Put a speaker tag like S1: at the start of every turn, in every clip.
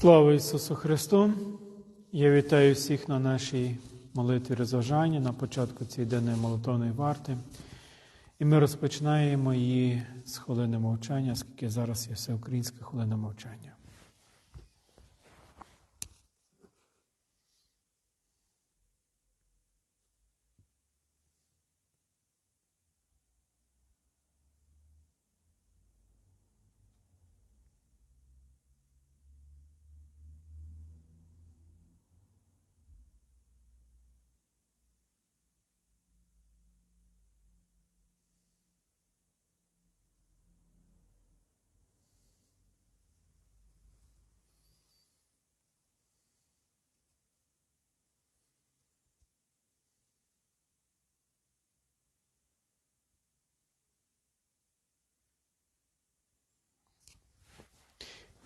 S1: Слава Ісусу Христу! Я вітаю всіх на нашій молитві розважання на початку цієї денної молитовної варти. І ми розпочинаємо її з хвилини мовчання, оскільки зараз є всеукраїнська хвилина мовчання.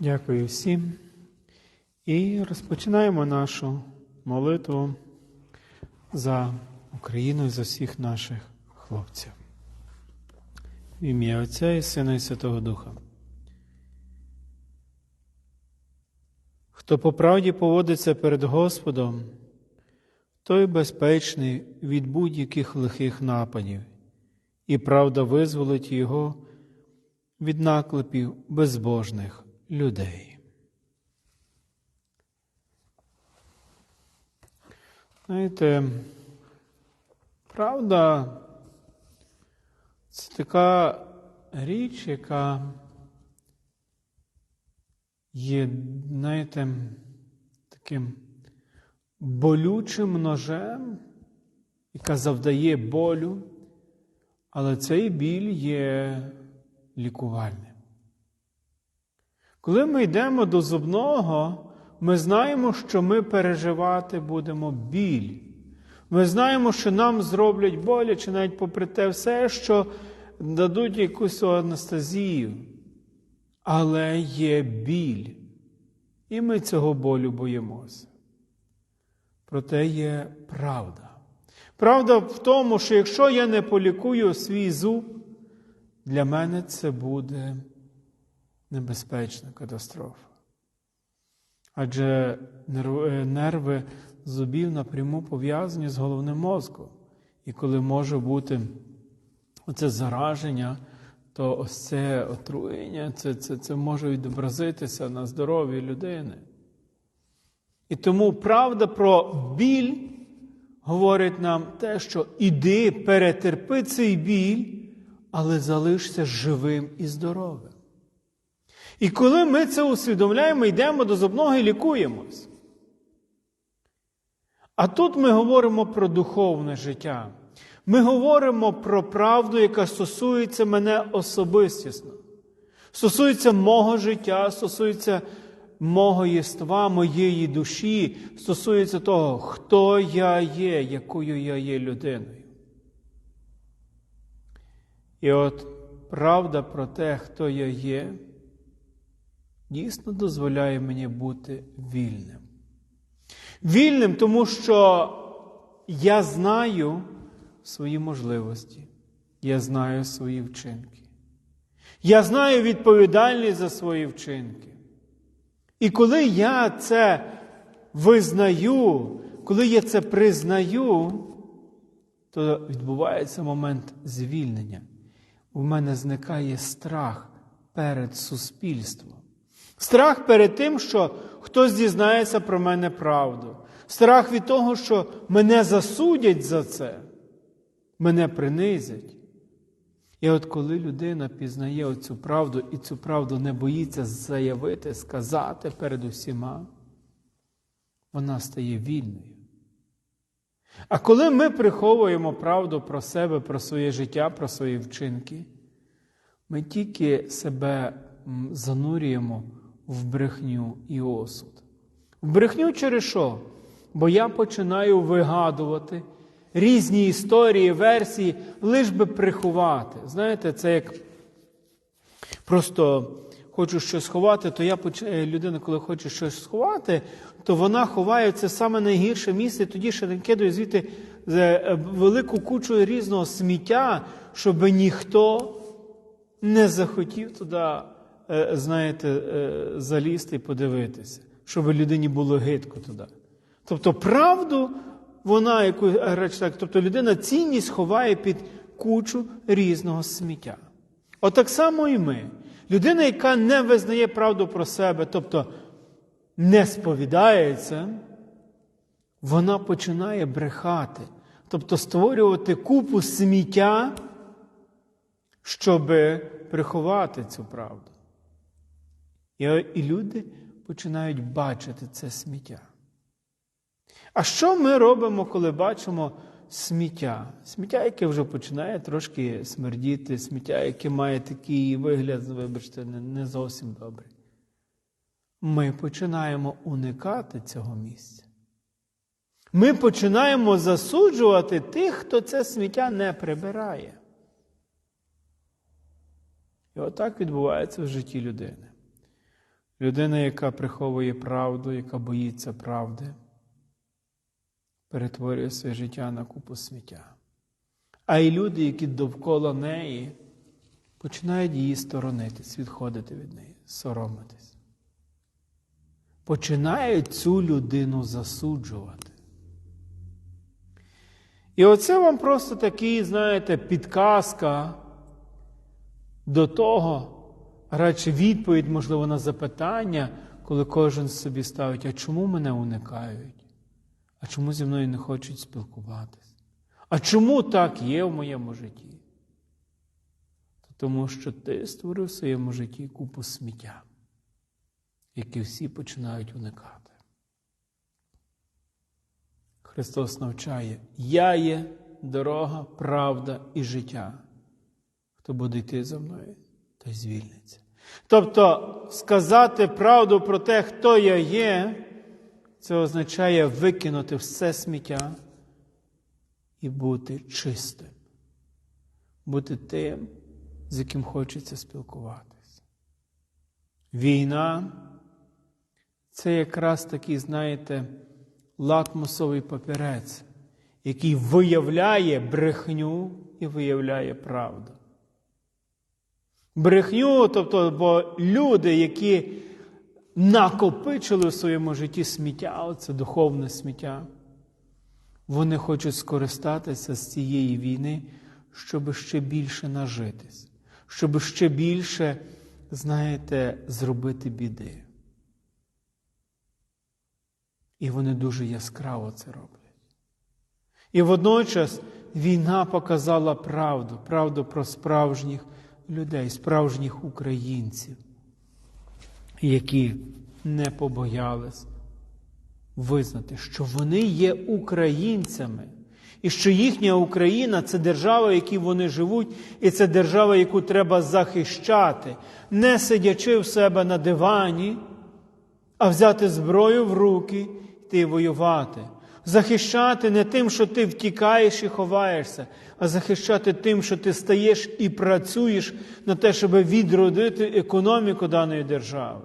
S1: Дякую всім. І розпочинаємо нашу молитву за Україну і за всіх наших хлопців. В ім'я Отця і Сина і Святого Духа. Хто по правді поводиться перед Господом, той безпечний від будь-яких лихих нападів, і правда визволить його від наклепів безбожних людей. Знаєте, правда, це така річ, яка є, знаєте, таким болючим ножем, яка завдає болю, але цей біль є лікувальним. Коли ми йдемо до зубного, ми знаємо, що ми переживати будемо біль. Ми знаємо, що нам зроблять боляче, навіть попри те все, що дадуть якусь анестезію. Але є біль. І ми цього болю боїмося. Проте є правда. Правда в тому, що якщо я не полікую свій зуб, для мене це буде небезпечна катастрофа. Адже нерви зубів напряму пов'язані з головним мозком. І коли може бути оце зараження, то ось це отруєння, це, це, це може відобразитися на здоров'ї людини. І тому правда про біль говорить нам те, що іди, перетерпи цей біль, але залишся живим і здоровим. І коли ми це усвідомляємо, йдемо до зубного і лікуємось. А тут ми говоримо про духовне життя. Ми говоримо про правду, яка стосується мене особистісно, стосується мого життя, стосується мого єства, моєї душі, стосується того, хто я є, якою я є людиною. І от правда про те, хто я є дійсно дозволяє мені бути вільним. Вільним, тому що я знаю свої можливості, я знаю свої вчинки. Я знаю відповідальність за свої вчинки. І коли я це визнаю, коли я це признаю, то відбувається момент звільнення. У мене зникає страх перед суспільством. Страх перед тим, що хтось дізнається про мене правду. Страх від того, що мене засудять за це, мене принизять. І от коли людина пізнає оцю правду і цю правду не боїться заявити, сказати перед усіма, вона стає вільною. А коли ми приховуємо правду про себе, про своє життя, про свої вчинки, ми тільки себе занурюємо в брехню і осуд. В брехню через що? Бо я починаю вигадувати різні історії, версії, лиш би приховати. Знаєте, це як просто хочу щось сховати, то я поч... людина, коли хоче щось сховати, то вона ховає це саме найгірше місце, тоді ще накидує звідти велику кучу різного сміття, щоб ніхто не захотів туди Е, знаєте, е, залізти і подивитися, щоб людині було гидко туди. Тобто правду, вона, яку речі так, тобто людина цінність ховає під кучу різного сміття. Отак само і ми. Людина, яка не визнає правду про себе, тобто не сповідається, вона починає брехати, тобто створювати купу сміття, щоб приховати цю правду. І, люди починають бачити це сміття. А що ми робимо, коли бачимо сміття? Сміття, яке вже починає трошки смердіти, сміття, яке має такий вигляд, вибачте, не зовсім добрий. Ми починаємо уникати цього місця. Ми починаємо засуджувати тих, хто це сміття не прибирає. І отак відбувається в житті людини. Людина, яка приховує правду, яка боїться правди, перетворює своє життя на купу сміття. А й люди, які довкола неї, починають її сторонитись, відходити від неї, соромитись. Починають цю людину засуджувати. І оце вам просто такий, знаєте, підказка до того, радше відповідь, можливо, на запитання, коли кожен собі ставить, а чому мене уникають? А чому зі мною не хочуть спілкуватися? А чому так є в моєму житті? Тому що ти створив в своєму житті купу сміття, яке всі починають уникати. Христос навчає, я є дорога, правда і життя. Хто буде йти за мною, той звільниться. Тобто сказати правду про те, хто я є, це означає викинути все сміття і бути чистим, бути тим, з яким хочеться спілкуватися. Війна це якраз такий, знаєте, лакмусовий папірець, який виявляє брехню і виявляє правду. Брехню, тобто, бо люди, які накопичили в своєму житті сміття, це духовне сміття, вони хочуть скористатися з цієї війни, щоб ще більше нажитись, щоб ще більше, знаєте, зробити біди. І вони дуже яскраво це роблять. І водночас війна показала правду, правду про справжніх людей, справжніх українців, які не побоялись визнати, що вони є українцями, і що їхня Україна це держава, в якій вони живуть, і це держава, яку треба захищати, не сидячи в себе на дивані, а взяти зброю в руки йти воювати. Захищати не тим, що ти втікаєш і ховаєшся, а захищати тим, що ти стаєш і працюєш на те, щоб відродити економіку даної держави.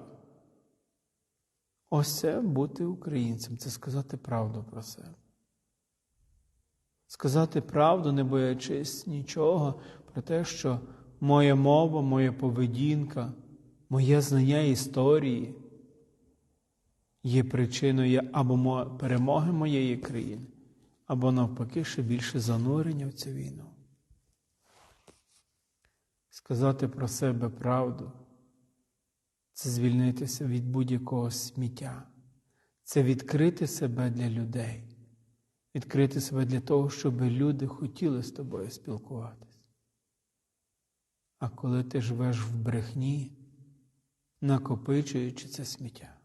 S1: Ось це бути українцем, це сказати правду про себе. Сказати правду, не боячись нічого, про те, що моя мова, моя поведінка, моє знання історії є причиною або перемоги моєї країни, або навпаки, ще більше занурення в цю війну. Сказати про себе правду це звільнитися від будь-якого сміття, це відкрити себе для людей, відкрити себе для того, щоб люди хотіли з тобою спілкуватися. А коли ти живеш в брехні, накопичуючи це сміття,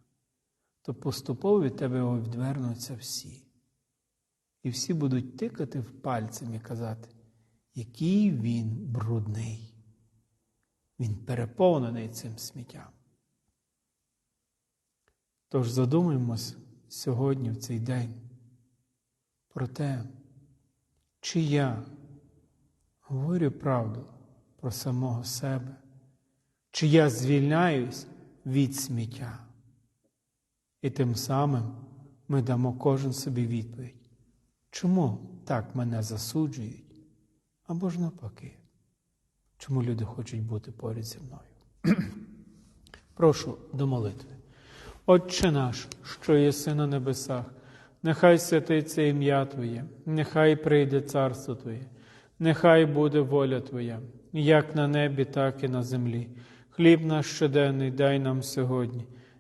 S1: то поступово від тебе відвернуться всі. І всі будуть тикати в пальцем і казати, який він брудний. Він переповнений цим сміттям. Тож задумаємось сьогодні, в цей день, про те, чи я говорю правду про самого себе, чи я звільняюсь від сміття. І тим самим ми дамо кожен собі відповідь, чому так мене засуджують, або ж навпаки, чому люди хочуть бути поряд зі мною. Прошу до молитви. Отче наш, що єси на небесах, нехай святиться ім'я Твоє, нехай прийде царство Твоє, нехай буде воля Твоя, як на небі, так і на землі. Хліб наш щоденний дай нам сьогодні,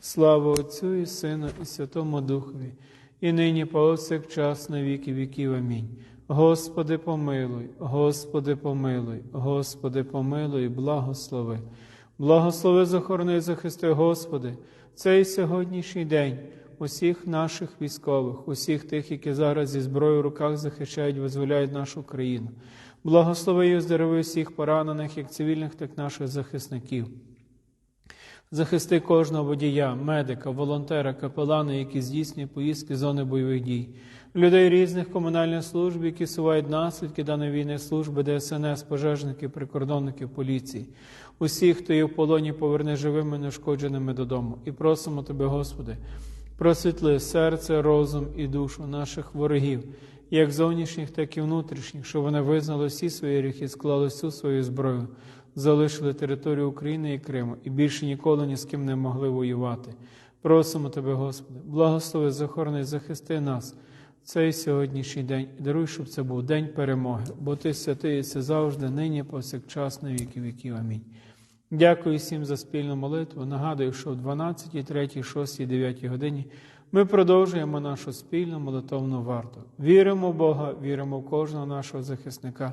S1: Слава Отцю і Сину, і Святому Духові, і нині повсякчас на віки віків. Амінь. Господи, помилуй, Господи, помилуй, Господи, помилуй, благослови. Благослови, захорони, захисти, Господи, цей сьогоднішній день усіх наших військових, усіх тих, які зараз зі зброєю в руках захищають, визволяють нашу країну. Благослови і оздорови всіх поранених, як цивільних, так і наших захисників. Захисти кожного водія, медика, волонтера, капелана, які здійснює поїздки з зони бойових дій, людей різних комунальних служб, які сувають наслідки даної війни, служби ДСНС, пожежників, прикордонників, поліції, усіх, хто є в полоні, поверни живими, нешкодженими додому. І просимо Тебе, Господи, просвітли серце, розум і душу наших ворогів, як зовнішніх, так і внутрішніх, щоб вони визнали всі свої гріхи, склали всю свою зброю залишили територію України і Криму і більше ніколи ні з ким не могли воювати. Просимо Тебе, Господи, благослови, захорони, захисти нас в цей сьогоднішній день і даруй, щоб це був день перемоги, бо Ти святий і це завжди, нині, повсякчас, на віки віків. Амінь. Дякую всім за спільну молитву. Нагадую, що в 12, 3, 6, 9 годині ми продовжуємо нашу спільну молитовну варту. Віримо в Бога, віримо в кожного нашого захисника